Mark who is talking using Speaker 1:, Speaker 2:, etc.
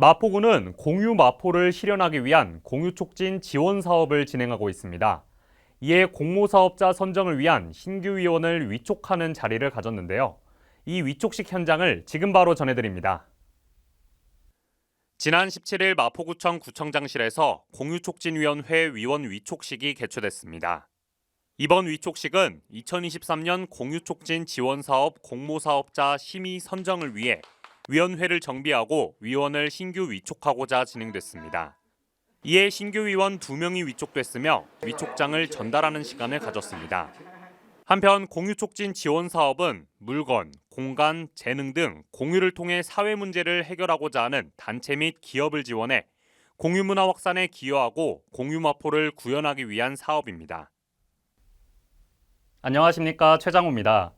Speaker 1: 마포구는 공유 마포를 실현하기 위한 공유 촉진 지원 사업을 진행하고 있습니다. 이에 공모 사업자 선정을 위한 신규 위원을 위촉하는 자리를 가졌는데요. 이 위촉식 현장을 지금 바로 전해드립니다. 지난 17일 마포구청 구청장실에서 공유촉진위원회 위원 위촉식이 개최됐습니다. 이번 위촉식은 2023년 공유촉진 지원사업 공모사업자 심의 선정을 위해 위원회를 정비하고 위원을 신규 위촉하고자 진행됐습니다. 이에 신규 위원 2명이 위촉됐으며 위촉장을 전달하는 시간을 가졌습니다. 한편 공유촉진 지원 사업은 물건, 공간, 재능 등 공유를 통해 사회 문제를 해결하고자 하는 단체 및 기업을 지원해 공유 문화 확산에 기여하고 공유 마포를 구현하기 위한 사업입니다. 안녕하십니까 최장우입니다.